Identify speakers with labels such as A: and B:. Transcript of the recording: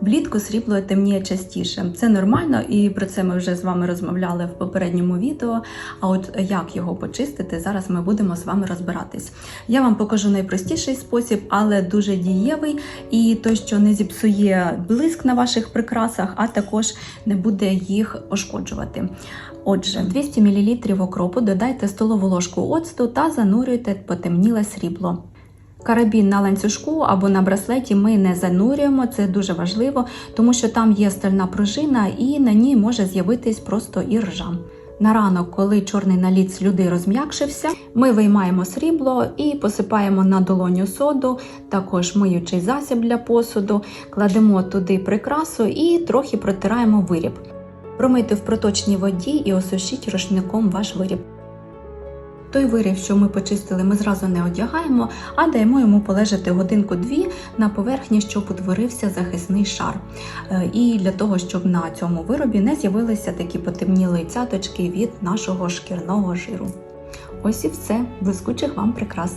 A: Влітку срібло темніє частіше. Це нормально, і про це ми вже з вами розмовляли в попередньому відео. А от як його почистити, зараз ми будемо з вами розбиратись. Я вам покажу найпростіший спосіб, але дуже дієвий, і той, що не зіпсує блиск на ваших прикрасах, а також не буде їх пошкоджувати. Отже, 200 мл окропу додайте столову ложку оцту та занурюйте потемніле срібло. Карабін на ланцюжку або на браслеті ми не занурюємо, це дуже важливо, тому що там є стальна пружина і на ній може з'явитись просто іржа. На ранок, коли чорний наліт слюди розм'якшився, ми виймаємо срібло і посипаємо на долоню соду, також миючий засіб для посуду, кладемо туди прикрасу і трохи протираємо виріб. Промийте в проточній воді і осушіть рушником ваш виріб. Той вирів, що ми почистили, ми зразу не одягаємо, а даємо йому полежати годинку-дві на поверхні, щоб утворився захисний шар. Е, І для того, щоб на цьому виробі не з'явилися такі потемніли цяточки від нашого шкірного жиру. Ось і все, блискучих вам прикрас!